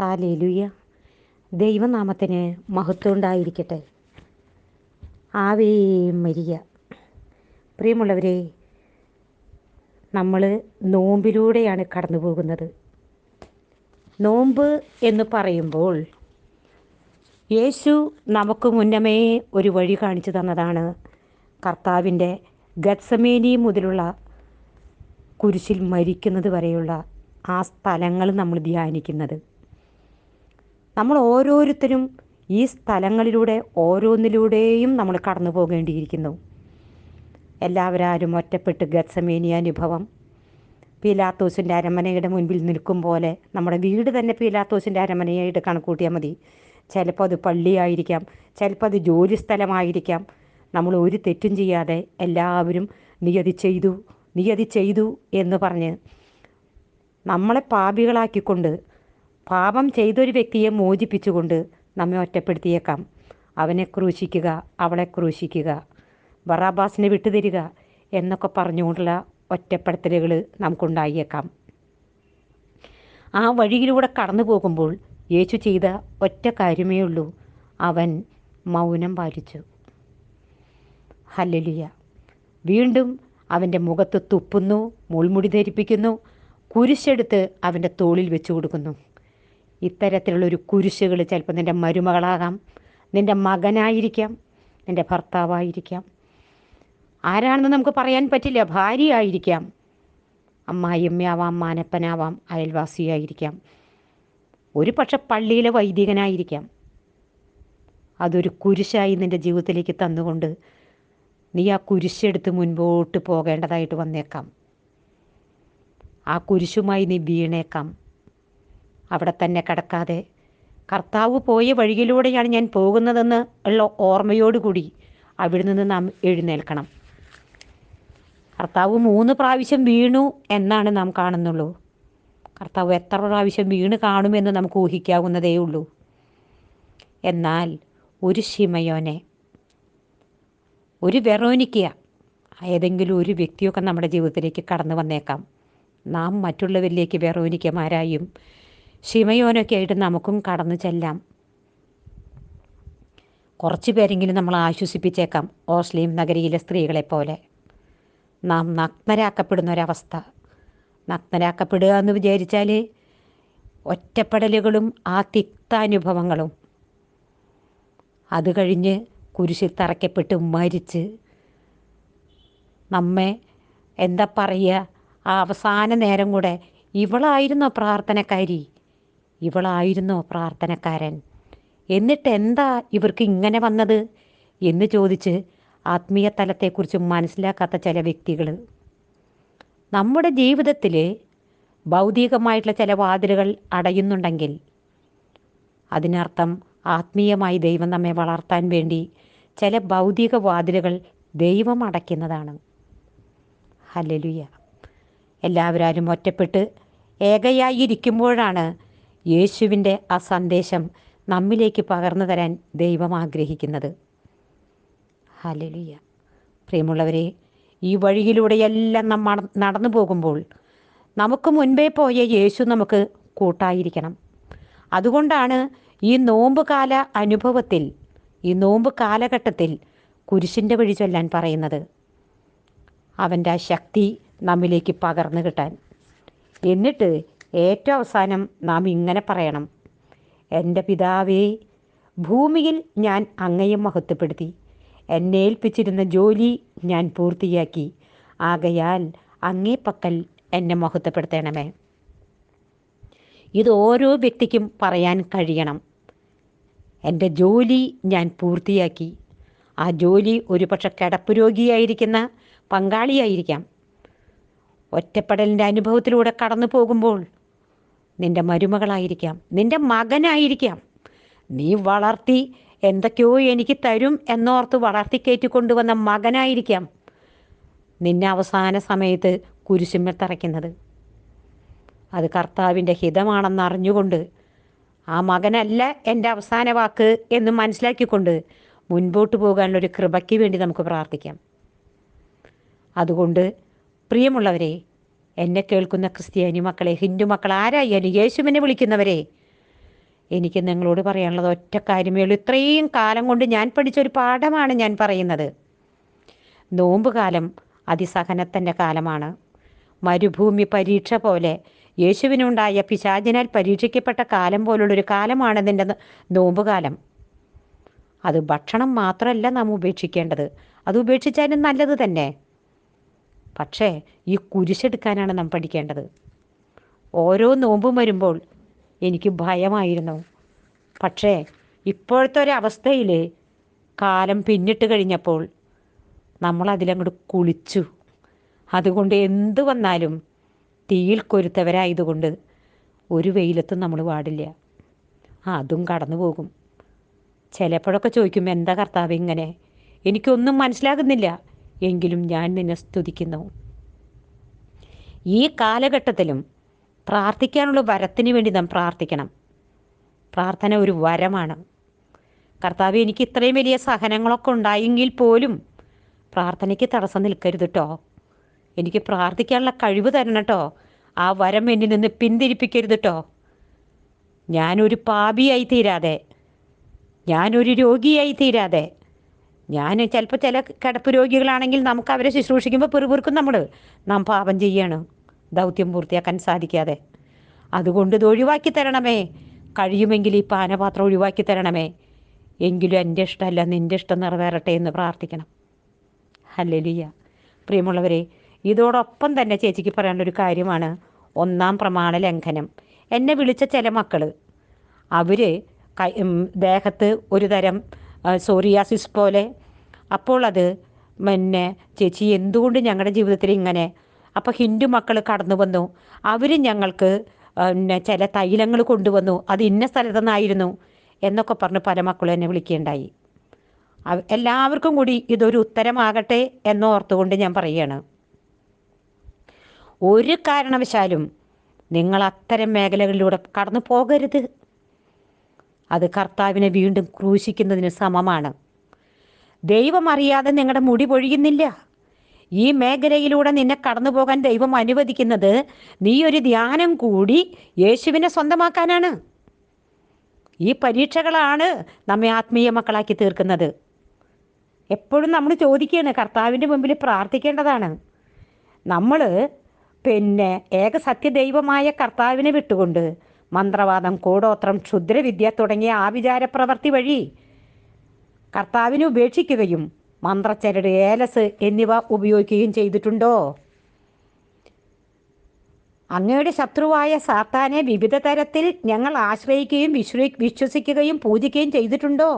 Hallelujah. ദൈവനാമത്തിന് മഹത്വം ഉണ്ടായിരിക്കട്ടെ ആവേ മരിയ. പ്രിയമുള്ളവരെ നമ്മൾ നോമ്പിലൂടെയാണ് കടന്നു പോകുന്നത് നോമ്പ് എന്ന് പറയുമ്പോൾ യേശു നമുക്ക് മുന്നമേ ഒരു വഴി കാണിച്ചു തന്നതാണ്. കർത്താവിന്റെ ഗത്സമേനി മുതലുള്ള കുരിശിൽ മരിക്കുന്നത് വരെയുള്ള ആ സ്ഥലങ്ങൾ നമ്മൾ ധ്യാനിക്കുന്നത്. നമ്മൾ ഓരോരുത്തരും ഈ സ്ഥലങ്ങളിലൂടെ ഓരോന്നിലൂടെയും നമ്മൾ കടന്നു പോകേണ്ടിയിരിക്കുന്നു. എല്ലാവരും ഒറ്റപ്പെട്ട് ഗത്സമേനി അനുഭവം. പീലാത്തോസിന്റെ അരമനയുടെ മുൻപിൽ നിൽക്കും പോലെ നമ്മുടെ വീട് തന്നെ പീലാത്തോസിന്റെ അരമനയായിട്ട് കണക്കൂട്ടിയാൽ മതി. ചിലപ്പോൾ അത് പള്ളിയായിരിക്കാം ചിലപ്പോൾ അത് ജോലി സ്ഥലമായിരിക്കാം നമ്മൾ ഒരു തെറ്റും ചെയ്യാതെ എല്ലാവരും നീ അത് ചെയ്തു നീ അത് ചെയ്തു എന്ന് പറഞ്ഞ് നമ്മളെ പാപികളാക്കിക്കൊണ്ട് പാപം ചെയ്തൊരു വ്യക്തിയെ മോചിപ്പിച്ചുകൊണ്ട് നമ്മെ ഒറ്റപ്പെടുത്തിയേക്കാം. അവനെ ക്രൂശിക്കുക അവളെ ക്രൂശിക്കുക ബറാബാസിനെ വിട്ടുതരിക എന്നൊക്കെ പറഞ്ഞുകൊണ്ടുള്ള ഒറ്റപ്പെടുത്തലുകൾ നമുക്കുണ്ടായേക്കാം. ആ വഴിയിലൂടെ കടന്നു പോകുമ്പോൾ യേശു ചെയ്ത ഒറ്റ കാര്യമേ ഉള്ളൂ. അവൻ മൗനം പാലിച്ചു. ഹല്ലലിയ. വീണ്ടും അവന്റെ മുഖത്ത് തുപ്പുന്നു മുൾമുടി ധരിപ്പിക്കുന്നു കുരിശെടുത്ത് അവന്റെ തോളിൽ വെച്ചു കൊടുക്കുന്നു ഇത്തരത്തിലുള്ളൊരു കുരിശുകൾ ചിലപ്പോൾ നിന്റെ മരുമകളാകാം നിന്റെ മകനായിരിക്കാം നിന്റെ ഭർത്താവായിരിക്കാം. ആരാണെന്ന് നമുക്ക് പറയാൻ പറ്റില്ല. ഭാര്യയായിരിക്കാം. അമ്മായിയമ്മയാവാം മാനപ്പനാവാം അയൽവാസിയായിരിക്കാം. ഒരു പക്ഷെ പള്ളിയിലെ വൈദികനായിരിക്കാം. അതൊരു കുരിശായി നിന്റെ ജീവിതത്തിലേക്ക് തന്നുകൊണ്ട് നീ ആ കുരിശെടുത്ത് മുൻപോട്ട് പോകേണ്ടതായിട്ട് വന്നേക്കാം. ആ കുരിശുമായി നീ വീണേക്കാം. അവിടെ തന്നെ കിടക്കാതെ. കർത്താവ് പോയ വഴിയിലൂടെയാണ് ഞാൻ പോകുന്നതെന്ന് ഉള്ള ഓർമ്മയോടുകൂടി അവിടെ നിന്ന് നാം എഴുന്നേൽക്കണം. കർത്താവ് മൂന്ന് പ്രാവശ്യം വീണു എന്നാണ് നാം കാണുന്നുള്ളൂ. കർത്താവ് എത്ര പ്രാവശ്യം വീണ് കാണുമെന്ന് നമുക്ക് ഊഹിക്കാവുന്നതേ ഉള്ളൂ. എന്നാൽ ഒരു ശിമയോനെ ഒരു വെറോനിക്ക ഏതെങ്കിലും ഒരു വ്യക്തിയൊക്കെ നമ്മുടെ ജീവിതത്തിലേക്ക് കടന്നു വന്നേക്കാം. നാം മറ്റുള്ളവരിലേക്ക് വെറോനിക്കമാരായും ഷിമയോനൊക്കെ ആയിട്ട് നമുക്കും കടന്നു ചെല്ലാം. കുറച്ച് പേരെങ്കിലും നമ്മൾ ആശ്വസിപ്പിച്ചേക്കാം ഓസ്ലീം നഗരിയിലെ സ്ത്രീകളെ പോലെ. നാം നഗ്നരാക്കപ്പെടുന്ന ഒരവസ്ഥ നഗ്നരാക്കപ്പെടുക എന്ന് വിചാരിച്ചാൽ ഒറ്റപ്പെടലുകളും ആ തിക്താനുഭവങ്ങളും അത് കഴിഞ്ഞ് കുരിശിൽ തറയ്ക്കപ്പെട്ട് മരിച്ച് നമ്മെ എന്താ പറയുക ആ അവസാന നേരം കൂടെ ഇവളായിരുന്നോ പ്രാർത്ഥനക്കാരി? ഇവളായിരുന്നോ പ്രാർത്ഥനക്കാരൻ? എന്നിട്ട് എന്താ ഇവർക്ക് ഇങ്ങനെ വന്നത്? എന്ന് ചോദിച്ച് ആത്മീയ തലത്തെക്കുറിച്ച് മനസ്സിലാക്കാത്ത ചില വ്യക്തികൾ. നമ്മുടെ ജീവിതത്തിൽ ഭൗതികമായിട്ടുള്ള ചില വാതിലുകൾ അടയുന്നുണ്ടെങ്കിൽ അതിനർത്ഥം ആത്മീയമായി ദൈവം നമ്മെ വളർത്താൻ വേണ്ടി ചില ഭൗതിക വാതിലുകൾ ദൈവം അടയ്ക്കുന്നതാണ്. ഹലലുയ എല്ലാവരും ഒറ്റപ്പെട്ട് ഏകയായിരിക്കുമ്പോഴാണ് യേശുവിന്റെ ആ സന്ദേശം നമ്മിലേക്ക് പകർന്നു തരാൻ ദൈവം ആഗ്രഹിക്കുന്നത്. ഹലലിയ പ്രിയമുള്ളവരെ ഈ വഴിയിലൂടെയെല്ലാം നമ്മൾ നടന്നു പോകുമ്പോൾ നമുക്ക് മുൻപേ പോയ യേശു നമുക്ക് കൂട്ടായിരിക്കണം. അതുകൊണ്ടാണ് ഈ നോമ്പ് കാല അനുഭവത്തിൽ ഈ നോമ്പ് കാലഘട്ടത്തിൽ കുരിശിന്റെ വഴി ചൊല്ലാൻ പറയുന്നത്. അവന്റെ ആ ശക്തി നമ്മിലേക്ക് പകർന്നു കിട്ടാൻ. എന്നിട്ട് ഏറ്റവും അവസാനം നാം ഇങ്ങനെ പറയണം. എന്റെ പിതാവേ ഭൂമിയിൽ ഞാൻ അങ്ങയെ മഹത്വപ്പെടുത്തി. എന്നെ ഏൽപ്പിച്ചിരുന്ന ജോലി ഞാൻ പൂർത്തിയാക്കി. ആകയാൽ അങ്ങേ പക്കൽ എന്നെ മഹത്വപ്പെടുത്തണമേ. ഇത് ഓരോ വ്യക്തിക്കും പറയാൻ കഴിയണം. എന്റെ ജോലി ഞാൻ പൂർത്തിയാക്കി. ആ ജോലി ഒരുപക്ഷെ കിടപ്പ് രോഗിയായിരിക്കുന്ന പങ്കാളിയായിരിക്കാം. ഒറ്റപ്പെടലിന്റെ അനുഭവത്തിലൂടെ കടന്നു പോകുമ്പോൾ നിന്റെ മരുമകളായിരിക്കാം നിന്റെ മകനായിരിക്കാം. നീ വളർത്തി എന്തൊക്കെയോ എനിക്ക് തരും എന്നോർത്ത് വളർത്തി കയറ്റിക്കൊണ്ടുവന്ന മകനായിരിക്കാം നിന്നെ അവസാന സമയത്ത് കുരിശുമ്മൽ തറയ്ക്കുന്നത്. അത് കർത്താവിന്റെ ഹിതമാണെന്ന് അറിഞ്ഞുകൊണ്ട് ആ മകനല്ല എന്റെ അവസാന വാക്ക് എന്ന് മനസ്സിലാക്കിക്കൊണ്ട് മുൻപോട്ട് പോകാനുള്ളൊരു കൃപയ്ക്ക് വേണ്ടി നമുക്ക് പ്രാർത്ഥിക്കാം. അതുകൊണ്ട് പ്രിയമുള്ളവരെ എന്നെ കേൾക്കുന്ന ക്രിസ്ത്യാനി മക്കളെ ഹിന്ദു മക്കൾ ആരായാലും യേശുവിനെ വിളിക്കുന്നവരെ എനിക്ക് നിങ്ങളോട് പറയാനുള്ളത് ഒറ്റ കാര്യമേ ഉള്ളൂ. ഇത്രയും കാലം കൊണ്ട് ഞാൻ പഠിച്ചൊരു പാഠമാണ് ഞാൻ പറയുന്നത്. നോമ്പ് കാലം അതിസഹനത്തിന്റെ കാലമാണ്. മരുഭൂമി പരീക്ഷ പോലെ യേശുവിനുണ്ടായ പിശാചിനാൽ പരീക്ഷിക്കപ്പെട്ട കാലം പോലുള്ളൊരു കാലമാണ് നിന്റെ നോമ്പ് കാലം. അത് ഭക്ഷണം മാത്രമല്ല നാം ഉപേക്ഷിക്കേണ്ടത്. അത് ഉപേക്ഷിച്ചാലും നല്ലത് തന്നെ. പക്ഷേ ഈ കുരിശെടുക്കാനാണ് നാം പഠിക്കേണ്ടത്. ഓരോ നോമ്പും വരുമ്പോൾ എനിക്ക് ഭയമായിരുന്നു. പക്ഷേ ഇപ്പോഴത്തെ ഒരവസ്ഥയിൽ കാലം പിന്നിട്ട് കഴിഞ്ഞപ്പോൾ നമ്മൾ നമ്മളതിലങ്ങോട്ട് കുളിച്ചു. അതുകൊണ്ട് എന്ത് വന്നാലും തീയിൽ കൊരുത്തവരായതുകൊണ്ട് ഒരു വെയിലത്തും നമ്മൾ പാടില്ല അതും കടന്നു പോകും. ചിലപ്പോഴൊക്കെ ചോദിക്കും എന്താ കർത്താവ് ഇങ്ങനെ? എനിക്കൊന്നും മനസ്സിലാകുന്നില്ല. എങ്കിലും ഞാൻ നിന്നെ സ്തുതിക്കുന്നു. ഈ കാലഘട്ടത്തിലും പ്രാർത്ഥിക്കാനുള്ള വരത്തിന് വേണ്ടി നാം പ്രാർത്ഥിക്കണം. പ്രാർത്ഥന ഒരു വരമാണ്. കർത്താവ് എനിക്ക് ഇത്രയും വലിയ സഹനങ്ങളൊക്കെ ഉണ്ടായെങ്കിൽ പോലും പ്രാർത്ഥനയ്ക്ക് തടസ്സം നിൽക്കരുത് കേട്ടോ എനിക്ക് പ്രാർത്ഥിക്കാനുള്ള കഴിവ് തരണം കേട്ടോ ആ വരം എന്നിൽ നിന്ന് പിന്തിരിപ്പിക്കരുത് കേട്ടോ ഞാനൊരു പാപിയായി തീരാതെ ഞാനൊരു രോഗിയായി തീരാതെ ഞാൻ ചിലപ്പോൾ ചില കിടപ്പ് രോഗികളാണെങ്കിൽ നമുക്ക് അവരെ ശുശ്രൂഷിക്കുമ്പോൾ പിറുപിറുക്കും നമ്മൾ നാം പാപം ചെയ്യാണ്. ദൗത്യം പൂർത്തിയാക്കാൻ സാധിക്കാതെ. അതുകൊണ്ട് ഇത് ഒഴിവാക്കി തരണമേ. കഴിയുമെങ്കിൽ ഈ പാനപാത്രം ഒഴിവാക്കി തരണമേ. എങ്കിലും എന്റെ ഇഷ്ടമല്ല നിന്റെ ഇഷ്ടം നിറവേറട്ടെ എന്ന് പ്രാർത്ഥിക്കണം. ഹല്ലേലൂയ പ്രിയമുള്ളവരെ ഇതോടൊപ്പം തന്നെ ചേച്ചിക്ക് പറയാനുള്ളൊരു കാര്യമാണ്. ഒന്നാം പ്രമാണ ലംഘനം. എന്നെ വിളിച്ച ചില മക്കൾ അവർ ദേഹത്ത് ഒരു തരം സോറിയാസിസ് പോലെ അപ്പോൾ അത് പിന്നെ ചേച്ചി എന്തുകൊണ്ട് ഞങ്ങളുടെ ജീവിതത്തിൽ ഇങ്ങനെ? അപ്പോൾ ഹിന്ദു മക്കൾ കടന്നു വന്നു. അവർ ഞങ്ങൾക്ക് പിന്നെ ചില തൈലങ്ങൾ കൊണ്ടുവന്നു. അത് ഇന്ന സ്ഥലത്തു നിന്നായിരുന്നു എന്നൊക്കെ പറഞ്ഞ് പല മക്കളും എന്നെ വിളിക്കുകയുണ്ടായി എല്ലാവർക്കും കൂടി ഇതൊരു ഉത്തരമാകട്ടെ എന്നോർത്തുകൊണ്ട് ഞാൻ പറയുകയാണ്. ഒരു കാരണവശാലും നിങ്ങൾ അത്തരം മേഖലകളിലൂടെ കടന്നു പോകരുത്. അത് കർത്താവിനെ വീണ്ടും ക്രൂശിക്കുന്നതിന് സമമാണ്. ദൈവം അറിയാതെ നിങ്ങളുടെ മുടി പൊഴിയുന്നില്ല. ഈ മേഖലയിലൂടെ നിന്നെ കടന്നു പോകാൻ ദൈവം അനുവദിക്കുന്നത് നീ ഒരു ധ്യാനം കൂടി യേശുവിനെ സ്വന്തമാക്കാനാണ്. ഈ പരീക്ഷകളാണ് നമ്മെ ആത്മീയ മക്കളാക്കി തീർക്കുന്നത്. എപ്പോഴും നമ്മൾ ചോദിക്കുകയാണ് കർത്താവിന്റെ മുമ്പിൽ പ്രാർത്ഥിക്കേണ്ടതാണ്. നമ്മൾ പിന്നെ ഏക സത്യദൈവമായ കർത്താവിനെ വിട്ടുകൊണ്ട് മന്ത്രവാദം കൂടോത്രം ക്ഷുദ്രവിദ്യ തുടങ്ങിയ ആവിചാര പ്രവൃത്തി വഴി കർത്താവിനെ ഉപേക്ഷിക്കുകയും മന്ത്രച്ചരട് ഏലസ് എന്നിവ ഉപയോഗിക്കുകയും ചെയ്തിട്ടുണ്ടോ? അങ്ങയുടെ ശത്രുവായ സാത്താനെ വിവിധ തരത്തിൽ ഞങ്ങൾ ആശ്രയിക്കുകയും വിശ്വ വിശ്വസിക്കുകയും പൂജിക്കുകയും ചെയ്തിട്ടുണ്ടോ?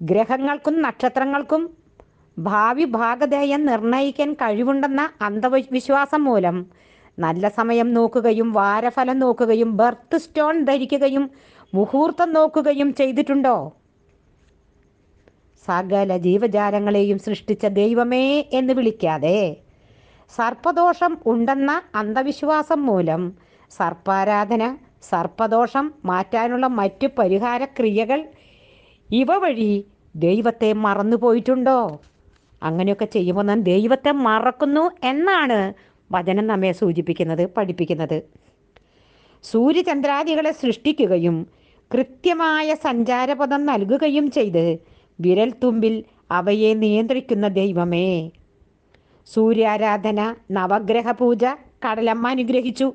ഗ്രഹങ്ങൾക്കും നക്ഷത്രങ്ങൾക്കും ഭാവി ഭാഗധേയം നിർണയിക്കാൻ കഴിവുണ്ടെന്ന അന്ധവിശ്വാസം മൂലം നല്ല സമയം നോക്കുകയും വാരഫലം നോക്കുകയും ബർത്ത് സ്റ്റോൺ ധരിക്കുകയും മുഹൂർത്തം നോക്കുകയും ചെയ്തിട്ടുണ്ടോ? സകല ജീവജാലങ്ങളെയും സൃഷ്ടിച്ച ദൈവമേ എന്ന് വിളിക്കാതെ സർപ്പദോഷം ഉണ്ടെന്ന അന്ധവിശ്വാസം മൂലം സർപ്പാരാധന സർപ്പദോഷം മാറ്റാനുള്ള മറ്റു പരിഹാര ക്രിയകൾ ഇവ വഴി ദൈവത്തെ മറന്നുപോയിട്ടുണ്ടോ അങ്ങനെയൊക്കെ ചെയ്യുമ്പോൾ നാം ദൈവത്തെ മറക്കുന്നു എന്നാണ് വചനം നമ്മെ സൂചിപ്പിക്കുന്നത് പഠിപ്പിക്കുന്നത്. സൂര്യചന്ദ്രാദികളെ സൃഷ്ടിക്കുകയും കൃത്യമായ സഞ്ചാരപഥം നൽകുകയും ചെയ്ത് വിരൽ തുമ്പിൽ അവയെ നിയന്ത്രിക്കുന്ന ദൈവമേ. സൂര്യാരാധന നവഗ്രഹ പൂജ കടലമ്മ അനുഗ്രഹിച്ചു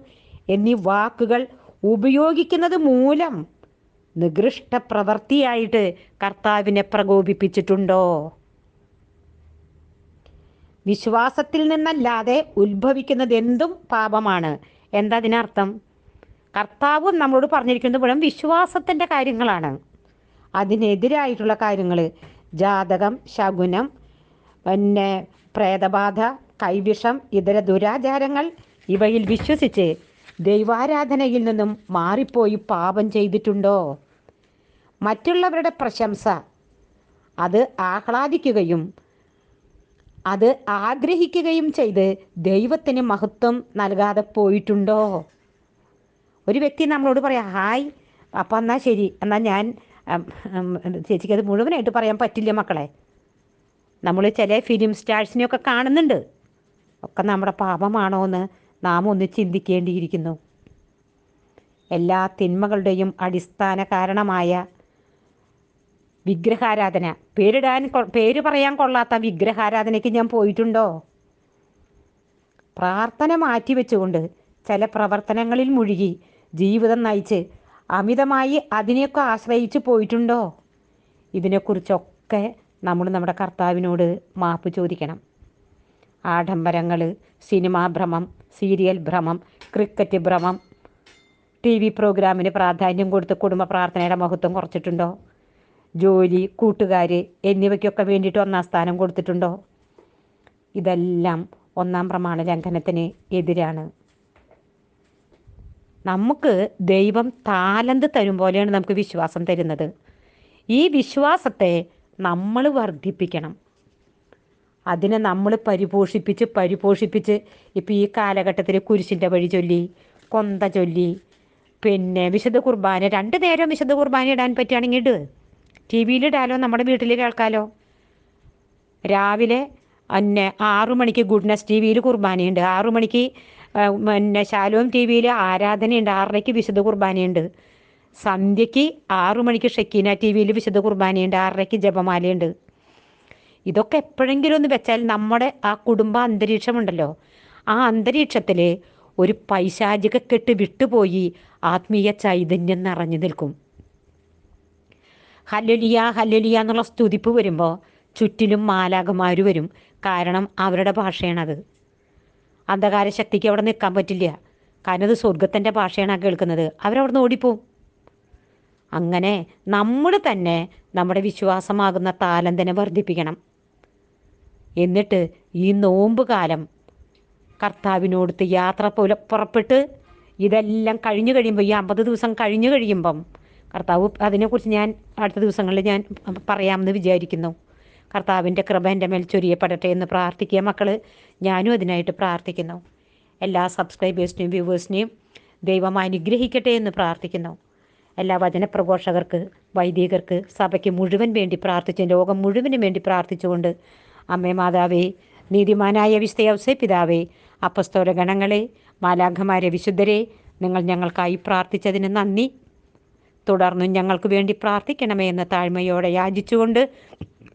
എന്നീ വാക്കുകൾ ഉപയോഗിക്കുന്നത് മൂലം നികൃഷ്ട പ്രവൃത്തിയായിട്ട് കർത്താവിനെ പ്രകോപിപ്പിച്ചിട്ടുണ്ടോ? വിശ്വാസത്തിൽ നിന്നല്ലാതെ ഉത്ഭവിക്കുന്നത് എന്തും പാപമാണ്. എന്താ അതിനർത്ഥം? കർത്താവും നമ്മളോട് പറഞ്ഞിരിക്കുന്നത് വിശ്വാസത്തിന്റെ കാര്യങ്ങളാണ്. അതിനെതിരായിട്ടുള്ള കാര്യങ്ങൾ ജാതകം ശകുനം പിന്നെ പ്രേതബാധ കൈവിഷം ഇതര ദുരാചാരങ്ങൾ ഇവയിൽ വിശ്വസിച്ച് ദൈവാരാധനയിൽ നിന്നും മാറിപ്പോയി പാപം ചെയ്തിട്ടുണ്ടോ? മറ്റുള്ളവരുടെ പ്രശംസ അത് ആഹ്ലാദിക്കുകയും അത് ആഗ്രഹിക്കുകയും ചെയ്ത് ദൈവത്തിന് മഹത്വം നൽകാതെ പോയിട്ടുണ്ടോ? ഒരു വ്യക്തി നമ്മളോട് പറയാം ഹായ് അപ്പം എന്നാൽ ശരി എന്നാൽ ഞാൻ ചേച്ചിക്ക് അത് മുഴുവനായിട്ട് പറയാൻ പറ്റില്ല മക്കളെ. നമ്മൾ ചില ഫിലിം സ്റ്റാഴ്സിനെയൊക്കെ കാണുന്നുണ്ട്. ഒക്കെ നമ്മുടെ പാപമാണോ എന്ന് നാം ഒന്ന് ചിന്തിക്കേണ്ടിയിരിക്കുന്നു. എല്ലാ തിന്മകളുടെയും അടിസ്ഥാന കാരണമായ വിഗ്രഹാരാധന. പേരിടാൻ പേര് പറയാൻ കൊള്ളാത്ത വിഗ്രഹാരാധനയ്ക്ക് ഞാൻ പോയിട്ടുണ്ടോ? പ്രാർത്ഥന മാറ്റിവെച്ചുകൊണ്ട് ചില പ്രവർത്തനങ്ങളിൽ മുഴുകി ജീവിതം നയിച്ച് അമിതമായി അതിനെയൊക്കെ ആശ്രയിച്ച് പോയിട്ടുണ്ടോ? ഇതിനെക്കുറിച്ചൊക്കെ നമ്മൾ നമ്മുടെ കർത്താവിനോട് മാപ്പ് ചോദിക്കണം. ആഡംബരങ്ങൾ സിനിമാ ഭ്രമം സീരിയൽ ഭ്രമം ക്രിക്കറ്റ് ഭ്രമം ടി വി പ്രോഗ്രാമിന് പ്രാധാന്യം കൊടുത്ത് കുടുംബ പ്രാർത്ഥനയുടെ മഹത്വം കുറച്ചിട്ടുണ്ടോ? ജോലി കൂട്ടുകാർ എന്നിവയ്ക്കൊക്കെ വേണ്ടിയിട്ട് ഒന്നാം സ്ഥാനം കൊടുത്തിട്ടുണ്ടോ? ഇതെല്ലാം ഒന്നാം പ്രമാണ ലംഘനത്തിന് എതിരാണ്. നമുക്ക് ദൈവം താലന്ത് തരും പോലെയാണ് നമുക്ക് വിശ്വാസം തരുന്നത്. ഈ വിശ്വാസത്തെ നമ്മൾ വർദ്ധിപ്പിക്കണം. അതിനെ നമ്മൾ പരിപോഷിപ്പിച്ച് പരിപോഷിപ്പിച്ച് ഇപ്പോൾ ഈ കാലഘട്ടത്തിൽ കുരിശിന്റെ വഴി ചൊല്ലി കൊന്ത ചൊല്ലി പിന്നെ വിശുദ്ധ കുർബാന രണ്ട് നേരം വിശുദ്ധ കുർബാന ഇടാൻ പറ്റുകയാണെങ്കിൽ ഇട്. ടി വിയിൽ ഇടാലോ? നമ്മുടെ വീട്ടിൽ കേൾക്കാലോ? രാവിലെ അന്നെ ആറു മണിക്ക് ഗുഡ്നസ് ടി വിയിൽ കുർബാനയുണ്ട്. ആറു മണിക്ക് പിന്നെ ശാലോം ടി വിയിൽ ആരാധനയുണ്ട്. ആറരയ്ക്ക് വിശുദ്ധ കുർബാനയുണ്ട്. സന്ധ്യയ്ക്ക് ആറു മണിക്ക് ഷെക്കീന ടി വിയിൽ വിശുദ്ധ കുർബാനയുണ്ട്. ആറരയ്ക്ക് ജപമാലയുണ്ട്. ഇതൊക്കെ എപ്പോഴെങ്കിലും ഒന്ന് വെച്ചാൽ നമ്മുടെ ആ കുടുംബ അന്തരീക്ഷമുണ്ടല്ലോ. ആ അന്തരീക്ഷത്തിൽ ഒരു പൈശാചിക കെട്ട് വിട്ടുപോയി ആത്മീയ ചൈതന്യം നിറഞ്ഞു നിൽക്കും. ഹല്ലലിയ ഹല്ലലിയ എന്നുള്ള സ്തുതിപ്പ് വരുമ്പോൾ ചുറ്റിലും മാലാകമാർ വരും. കാരണം അവരുടെ ഭാഷയാണത്. അന്ധകാര ശക്തിക്ക് അവിടെ നിൽക്കാൻ പറ്റില്ല. കാരണം അത് സ്വർഗത്തിന്റെ ഭാഷയാണ് കേൾക്കുന്നത്. അവരവിടുന്ന് ഓടിപ്പോവും. അങ്ങനെ നമ്മൾ തന്നെ നമ്മുടെ വിശ്വാസമാകുന്ന താലന്തിനെ വർദ്ധിപ്പിക്കണം. എന്നിട്ട് ഈ നോമ്പ് കാലം കർത്താവിനോടുത്ത് യാത്ര പോലെ പുറപ്പെട്ട് ഇതെല്ലാം കഴിഞ്ഞു കഴിയുമ്പോൾ ഈ അമ്പത് ദിവസം കഴിഞ്ഞു കഴിയുമ്പം കർത്താവ് അതിനെക്കുറിച്ച് ഞാൻ അടുത്ത ദിവസങ്ങളിൽ ഞാൻ പറയാമെന്ന് വിചാരിക്കുന്നു. കർത്താവിന്റെ കൃപ എന്റെ മേൽ ചൊരിയപ്പെടട്ടെ എന്ന് പ്രാർത്ഥിക്കുക. മക്കൾ ഞാനും അതിനായിട്ട് പ്രാർത്ഥിക്കുന്നു. എല്ലാ സബ്സ്ക്രൈബേഴ്സിനെയും വ്യൂവേഴ്സിനെയും ദൈവം അനുഗ്രഹിക്കട്ടെ എന്ന് പ്രാർത്ഥിക്കുന്നു. എല്ലാ വചനപ്രഘോഷകർക്ക് വൈദികർക്ക് സഭയ്ക്ക് മുഴുവൻ വേണ്ടി പ്രാർത്ഥിച്ചു ലോകം മുഴുവനും വേണ്ടി പ്രാർത്ഥിച്ചുകൊണ്ട് അമ്മേ മാതാവേ നീതിമാനായ വിസ്തയവസെ പിതാവേ അപ്പസ്തോല ഗണങ്ങളെ മാലാഖമാരെ വിശുദ്ധരെ നിങ്ങൾ ഞങ്ങൾക്കായി പ്രാർത്ഥിച്ചതിന് നന്ദി. തുടർന്നും ഞങ്ങൾക്ക് വേണ്ടി പ്രാർത്ഥിക്കണമേ എന്ന താഴ്മയോടെ യാചിച്ചുകൊണ്ട്